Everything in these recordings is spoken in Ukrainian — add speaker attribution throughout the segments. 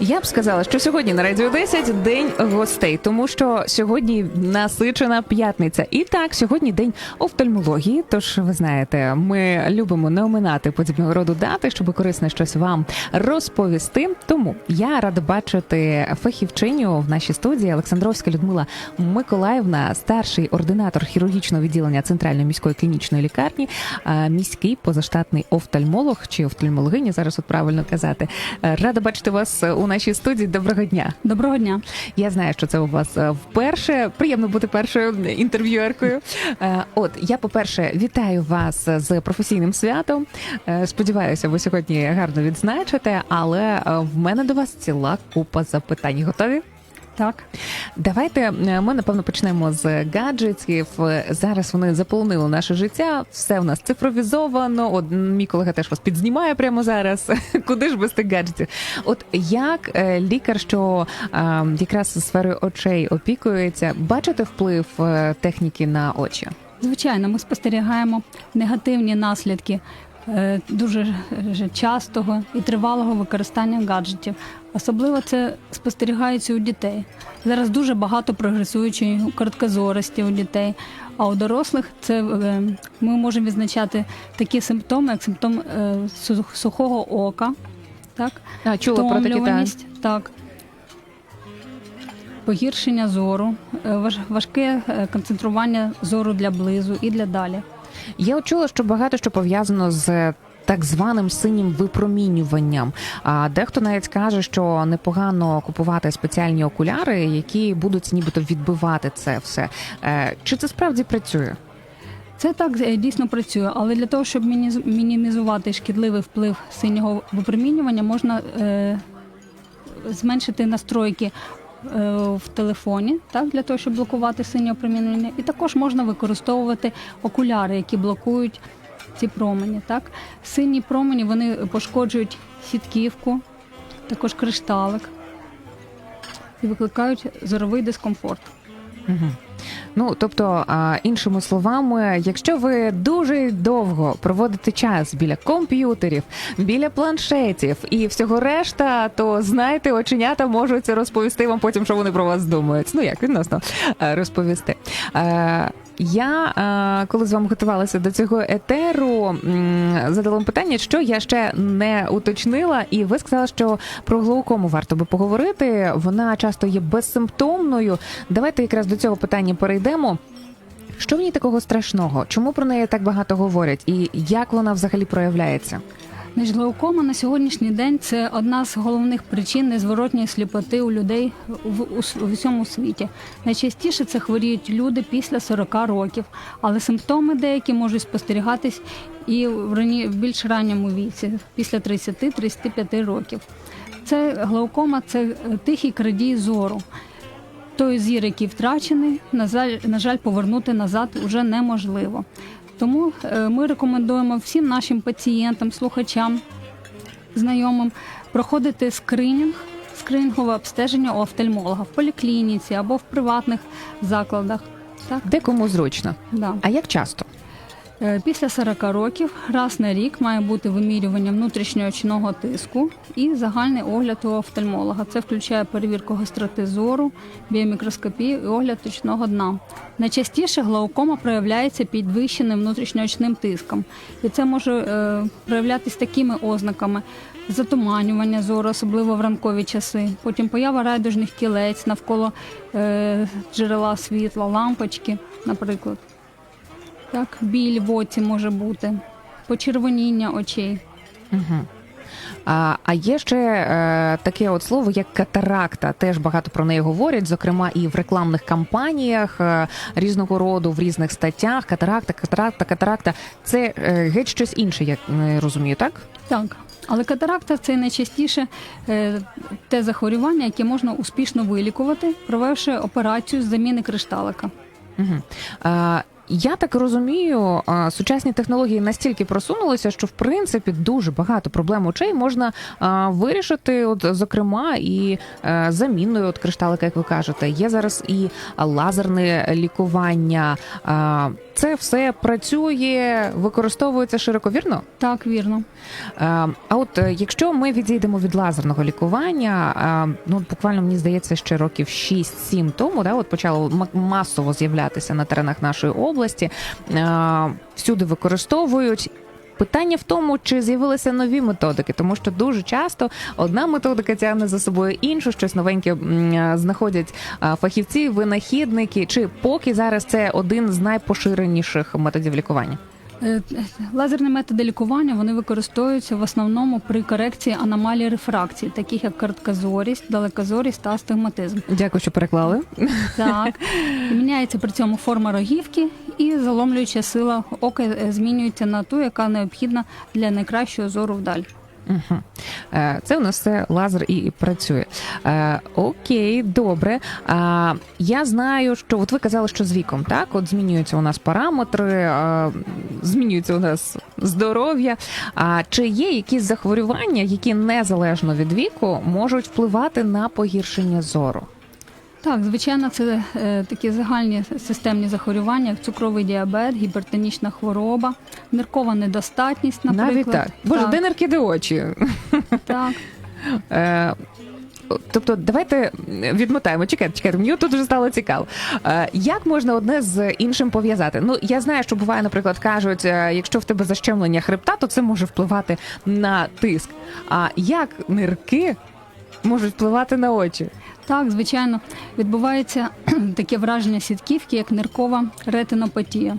Speaker 1: Я б сказала, що сьогодні на радіо 10 день гостей, тому що сьогодні насичена п'ятниця. І так, сьогодні день офтальмології. Тож ви знаєте, ми любимо не оминати подібного роду дати, щоб корисне щось вам розповісти. Тому я рада бачити фахівчиню в нашій студії Олександровська Людмила Миколаївна, старший ординатор хірургічного відділення центральної міської клінічної лікарні, міський позаштатний офтальмолог чи офтальмологиня. Зараз от правильно казати. Рада бачити вас у нашій студії. Доброго дня.
Speaker 2: Доброго дня.
Speaker 1: Я знаю, що це у вас е, вперше. Приємно бути першою інтерв'юеркою. Е, От я, по-перше, вітаю вас з професійним святом. Е, Сподіваюся, ви сьогодні гарно відзначите, але в мене до вас ціла купа запитань. Готові?
Speaker 2: Так,
Speaker 1: Давайте е, ми напевно почнемо з гаджетів. Зараз вони заполонили наше життя. Все в нас цифровізовано. От мій колега теж вас підзнімає прямо зараз. Куди ж без тих гаджетів? От як е, лікар, що е, якраз сферою очей опікується, бачите вплив техніки на очі?
Speaker 2: звичайно, ми спостерігаємо негативні наслідки дуже частого і тривалого використання гаджетів. Особливо це спостерігається у дітей. Зараз дуже багато прогресуючої короткозорості у дітей. А у дорослих це е, ми можемо відзначати такі симптоми, як симптом е, сухого ока, так,
Speaker 1: А, чула про такі так.
Speaker 2: так. Погіршення зору, е, важ- важке е, концентрування зору для близу і для далі.
Speaker 1: Я чула, що багато що пов'язано з. Так званим синім випромінюванням. А дехто навіть каже, що непогано купувати спеціальні окуляри, які будуть нібито відбивати це все. Е, Чи це справді працює?
Speaker 2: Це так е, дійсно працює, але для того, щоб мінімізувати шкідливий вплив синього випромінювання, можна е, зменшити настройки. Е, В телефоні, так для того, щоб блокувати синє опромінення, і також можна використовувати окуляри, які блокують ці промені. Так, сині промені вони пошкоджують сітківку, також кришталик і викликають зоровий дискомфорт.
Speaker 1: Угу. Ну тобто, іншими словами, якщо ви дуже довго проводите час біля комп'ютерів, біля планшетів і всього решта, то знайте, оченята можуть розповісти вам потім, що вони про вас думають. Ну як відносно е, розповісти. Я е, коли з вами готувалася до цього етеру, задала питання, що я ще не уточнила, і ви сказали, що про глаукому варто би поговорити. Вона часто є безсимптомною. Давайте якраз до цього питання перейдемо. Що в ній такого страшного? Чому про неї так багато говорять? І як вона взагалі проявляється?
Speaker 2: Значить, глаукома на сьогоднішній день це одна з головних причин незворотньої сліпоти у людей в у, всьому світі. Найчастіше це хворіють люди після 40 років, але симптоми деякі можуть спостерігатись і в рані в більш ранньому віці, після 30-35 років. Це глаукома це е, тихий крадій зору. Той зір, який втрачений, на жаль, на жаль, повернути назад вже неможливо. Тому е, ми рекомендуємо всім нашим пацієнтам, слухачам, знайомим проходити скринінг, скринінгове обстеження у офтальмолога в поліклініці або в приватних закладах. Так,
Speaker 1: Де кому зручно?
Speaker 2: да.
Speaker 1: А як часто?
Speaker 2: Е, Після 40 років раз на рік має бути вимірювання внутрішнього очного тиску і загальний огляд у офтальмолога. Це включає перевірку гостроти зору, біомікроскопію і огляд очного дна. Найчастіше глаукома проявляється підвищеним внутрішньоочним тиском, і це може е, проявлятися такими ознаками. Затуманювання зору, особливо в ранкові часи, потім поява райдужних кілець навколо е, джерела світла, лампочки, наприклад. Так, біль в оці може бути, почервоніння очей.
Speaker 1: Угу. А, а є ще е, таке от слово, як катаракта. Теж багато про неї говорять, зокрема і в рекламних кампаніях е, різного роду, в різних статтях. Катаракта, катаракта, катаракта. Це е, геть щось інше, я е, розумію, так?
Speaker 2: Так. Але катаракта це найчастіше е, те захворювання, яке можна успішно вилікувати, провівши операцію з заміни кришталика.
Speaker 1: Угу. А, я так розумію, сучасні технології настільки просунулися, що в принципі дуже багато проблем очей можна вирішити, от зокрема, і е, заміною от кришталика, як ви кажете, є зараз і лазерне лікування. Це все працює, використовується широко, вірно?
Speaker 2: Так, вірно.
Speaker 1: Е, А от е, якщо ми відійдемо від лазерного лікування, е, ну буквально мені здається, ще років 6-7 тому, да, от почало масово з'являтися на теренах нашої області, всюди використовують. Питання в тому, чи з'явилися нові методики, тому що дуже часто одна методика тягне за собою іншу, щось новеньке е, знаходять фахівці, винахідники, чи поки зараз це один з найпоширеніших методів лікування.
Speaker 2: Е, Лазерні методи лікування вони використовуються в основному при корекції аномалій рефракції, таких як короткозорість, далекозорість та астигматизм.
Speaker 1: Дякую, що переклали.
Speaker 2: Так міняється при цьому форма рогівки, і заломлююча сила ока е, змінюється на ту, яка необхідна для найкращого зору вдаль.
Speaker 1: Угу. Це у нас все лазер і працює. Е, окей, добре. Я знаю, що от ви казали, що з віком, так? От змінюються у нас параметри, а, змінюється у нас здоров'я. А чи є якісь захворювання, які незалежно від віку можуть впливати на погіршення зору?
Speaker 2: Так, звичайно, це е, такі загальні системні захворювання, як цукровий діабет, гіпертонічна хвороба, ниркова недостатність, наприклад.
Speaker 1: Навіть так. Боже,
Speaker 2: так,
Speaker 1: де нирки, де очі?
Speaker 2: так.
Speaker 1: Е, Тобто, давайте відмотаємо. Чекайте, чекайте, мені тут вже стало цікаво. Е, Як можна одне з іншим пов'язати? Ну я знаю, що буває, наприклад, кажуть, е, якщо в тебе защемлення хребта, то це може впливати на тиск. А як нирки можуть впливати на очі?
Speaker 2: Так, звичайно, відбувається таке враження сітківки, як ниркова ретинопатія,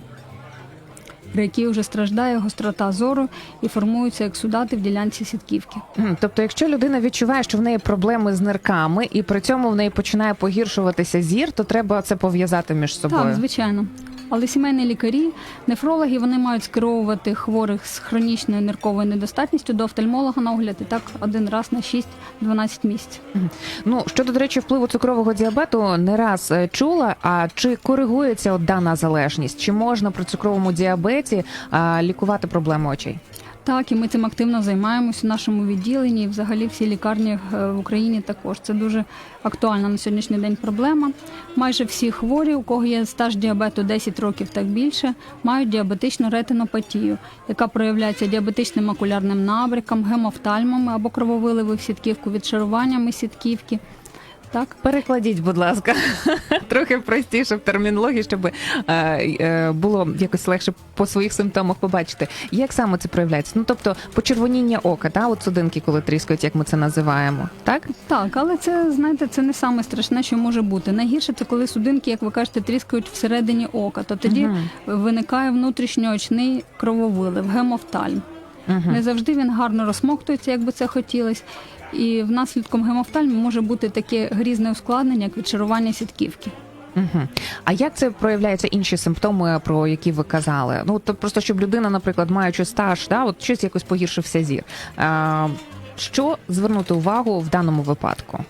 Speaker 2: при якій вже страждає гострота зору і формуються як судати в ділянці сітківки.
Speaker 1: Тобто, якщо людина відчуває, що в неї проблеми з нирками, і при цьому в неї починає погіршуватися зір, то треба це пов'язати між собою.
Speaker 2: Так, звичайно. Але сімейні лікарі, нефрологи, вони мають скеровувати хворих з хронічною нирковою недостатністю до офтальмолога на огляд і так один раз на 6-12 місяців.
Speaker 1: Ну щодо до речі, впливу цукрового діабету не раз е, чула. А чи коригується от дана залежність? Чи можна при цукровому діабеті а, лікувати проблеми очей?
Speaker 2: Так, і ми цим активно займаємося в нашому відділенні і взагалі всі лікарні е, в Україні також. Це дуже актуальна на сьогоднішній день проблема. Майже всі хворі, у кого є стаж діабету 10 років так більше, мають діабетичну ретинопатію, яка проявляється діабетичним макулярним набряком, гемофтальмами або крововиливи в сітківку, відшаруваннями сітківки. Так,
Speaker 1: Перекладіть, будь ласка, трохи простіше в термінології, щоб е, е, було якось легше по своїх симптомах побачити. Як саме це проявляється? Ну тобто почервоніння ока, та от судинки, коли тріскають, як ми це називаємо, так?
Speaker 2: Так, але це знаєте, це не саме страшне, що може бути. Найгірше це коли судинки, як ви кажете, тріскають всередині ока. То тоді
Speaker 1: Мгм.
Speaker 2: виникає внутрішньоочний крововилив, гемофтальм.
Speaker 1: Угу.
Speaker 2: Не завжди він гарно розсмоктується, як би це хотілося. І внаслідком гемофтальм може бути таке грізне ускладнення, як відшарування сітківки.
Speaker 1: Угу. А як це проявляються інші симптоми, про які ви казали? Ну то просто щоб людина, наприклад, маючи стаж, да, от щось якось погіршився зір. А, що звернути увагу в даному випадку?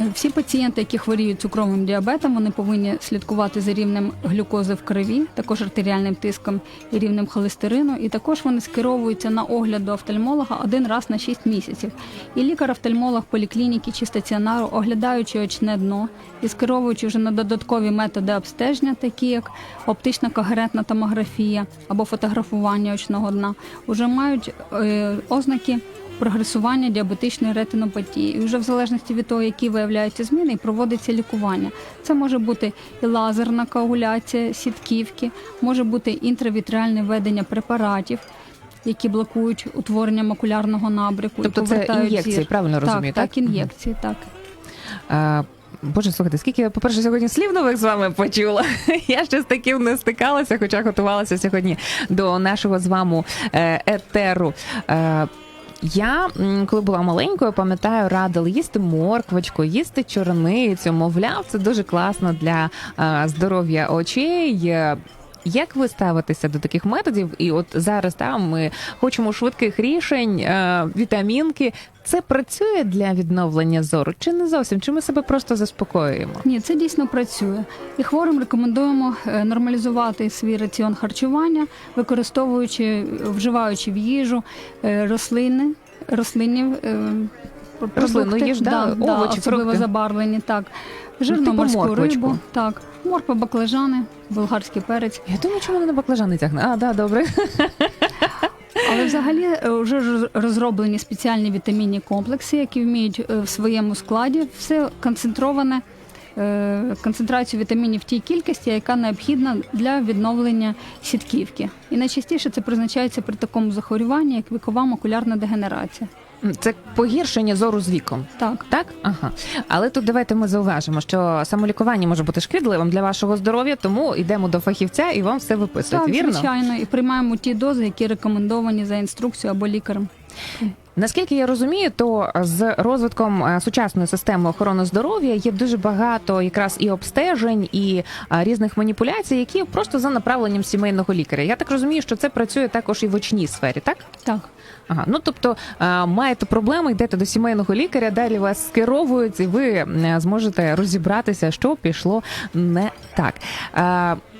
Speaker 2: Е, Всі пацієнти, які хворіють цукровим діабетом, вони повинні слідкувати за рівнем глюкози в крові, також артеріальним тиском і рівнем холестерину. І також вони скеровуються на огляд до офтальмолога один раз на 6 місяців. І лікар-офтальмолог поліклініки чи стаціонару, оглядаючи очне дно і скеровуючи вже на додаткові методи обстеження, такі як оптична когерентна томографія або фотографування очного дна, вже мають е, ознаки прогресування діабетичної ретинопатії. І вже в залежності від того, які виявляються зміни, проводиться лікування. Це може бути і лазерна коагуляція сітківки, може бути інтравітріальне введення препаратів. Які блокують утворення макулярного набряку, і
Speaker 1: Тобто це ін'єкції,
Speaker 2: зір.
Speaker 1: правильно розумію?
Speaker 2: Так,
Speaker 1: Так,
Speaker 2: так, ін'єкції, так.
Speaker 1: А, Боже, слухайте, скільки я, по-перше, сьогодні слів нових з вами почула. Я ще з таким не стикалася, хоча готувалася сьогодні до нашого з вами е, етеру. Е, Я, коли була маленькою, пам'ятаю, радили їсти морквочку, їсти чорницю. Мовляв, це дуже класно для е, здоров'я очей. Як ви ставитеся до таких методів? І от зараз там ми хочемо швидких рішень, е, вітамінки. Це працює для відновлення зору? Чи не зовсім? Чи ми себе просто заспокоюємо?
Speaker 2: Ні, це дійсно працює. І хворим рекомендуємо е, нормалізувати свій раціон харчування, використовуючи, вживаючи в їжу е, рослини, рослинні е,
Speaker 1: Рослинну їжу, да, овочі,
Speaker 2: особливо
Speaker 1: фрукти.
Speaker 2: забарвлені, так.
Speaker 1: ну, типу
Speaker 2: морську рибу, так, Морква, баклажани, болгарський перець.
Speaker 1: Я думаю, чому не на баклажани тягне. А, да, добре.
Speaker 2: Але взагалі е, вже розроблені спеціальні вітамінні комплекси, які вміють е, в своєму складі все концентроване. е, Концентрацію вітамінів в тій кількості, яка необхідна для відновлення сітківки. І найчастіше це призначається при такому захворюванні, як вікова макулярна дегенерація.
Speaker 1: Це погіршення зору з віком.
Speaker 2: Так,
Speaker 1: Так, ага. Але тут давайте ми зауважимо, що самолікування може бути шкідливим для вашого здоров'я, тому йдемо до фахівця і вам все виписують.
Speaker 2: так
Speaker 1: Вірно?
Speaker 2: звичайно, і приймаємо ті дози, які рекомендовані за інструкцією або лікарем.
Speaker 1: Наскільки я розумію, то з розвитком е, сучасної системи охорони здоров'я є дуже багато якраз і обстежень, і різних маніпуляцій, які просто за направленням сімейного лікаря. Я так розумію, що це працює також і в очній сфері, так?
Speaker 2: Так.
Speaker 1: Ага, ну тобто маєте проблеми, йдете до сімейного лікаря, далі вас скеровують, і ви е, зможете розібратися, що пішло не так.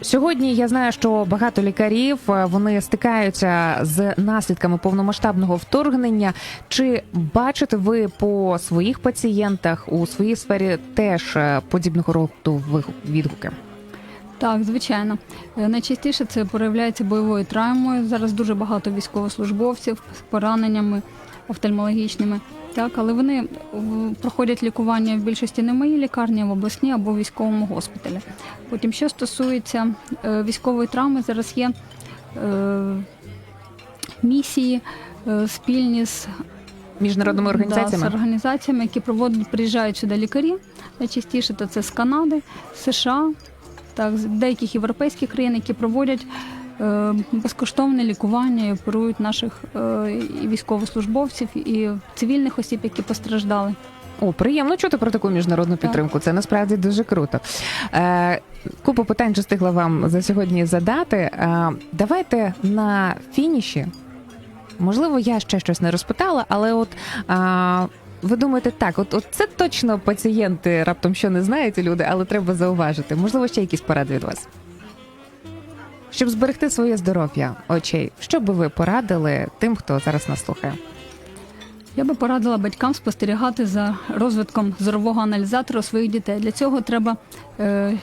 Speaker 1: Сьогодні я знаю, що багато лікарів е, вони стикаються з наслідками повномасштабного вторгнення. Чи бачите ви по своїх пацієнтах у своїй сфері теж е, подібного роду відгуки?
Speaker 2: Так, звичайно. Е, Найчастіше це проявляється бойовою травмою. Зараз дуже багато військовослужбовців з пораненнями офтальмологічними. Так, але вони е, проходять лікування в більшості не в моїй лікарні, а в обласній або в військовому госпіталі. Потім, що стосується військової травми, зараз є е, місії спільні з
Speaker 1: Міжнародними організаціями?
Speaker 2: Да, з організаціями, які проводять, приїжджають сюди лікарі. Найчастіше то це з Канади, США, так, з деяких європейських країн, які проводять е, безкоштовне лікування і оперують наших е, і військовослужбовців, і цивільних осіб, які постраждали.
Speaker 1: О, приємно чути про таку міжнародну підтримку. Це насправді дуже круто. Е, купу питань вже встигла вам за сьогодні задати. Е, давайте на фініші. Можливо, я ще щось не розпитала, але от. Е, ви думаєте, так, от, от це точно пацієнти раптом що не знають люди, але треба зауважити. Можливо, ще якісь поради від вас. Щоб зберегти своє здоров'я очей, що би ви порадили тим, хто зараз нас слухає?
Speaker 2: Я би порадила батькам спостерігати за розвитком зорового аналізатора своїх дітей. Для цього треба е,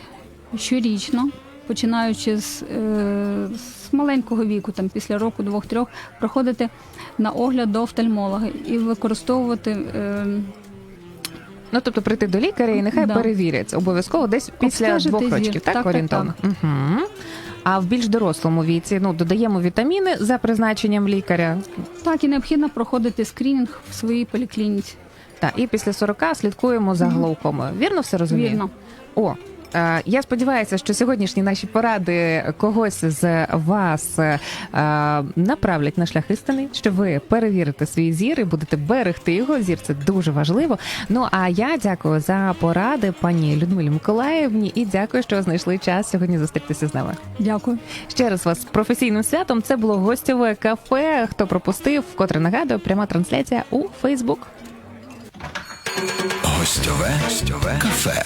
Speaker 2: щорічно, починаючи з, е, з маленького віку, там після року, двох-трьох, проходити на огляд до офтальмолога і використовувати. Е,
Speaker 1: Ну, тобто прийти до лікаря і нехай
Speaker 2: Да.
Speaker 1: перевірять обов'язково десь після
Speaker 2: Обстежити
Speaker 1: двох
Speaker 2: зір.
Speaker 1: років, так,
Speaker 2: Так, так,
Speaker 1: орієнтовно? Угу. А в більш дорослому віці ну, додаємо вітаміни за призначенням лікаря.
Speaker 2: так, і необхідно проходити скринінг в своїй поліклініці.
Speaker 1: Та, і після 40 слідкуємо за глаукомою. Вірно все розумію?
Speaker 2: Вірно.
Speaker 1: О, я сподіваюся, що сьогоднішні наші поради когось з вас е, направлять на шлях істини, що ви перевірите свій зір і будете берегти його. Зір це дуже важливо. Ну а я дякую за поради пані Людмилі Миколаївні і дякую, що знайшли час сьогодні зустрітися з нами.
Speaker 2: Дякую.
Speaker 1: Ще раз вас з професійним святом. Це було гостєве кафе. Хто пропустив, вкотре нагадую, пряма трансляція у Фейсбук.
Speaker 3: Гостьове, гостьове кафе.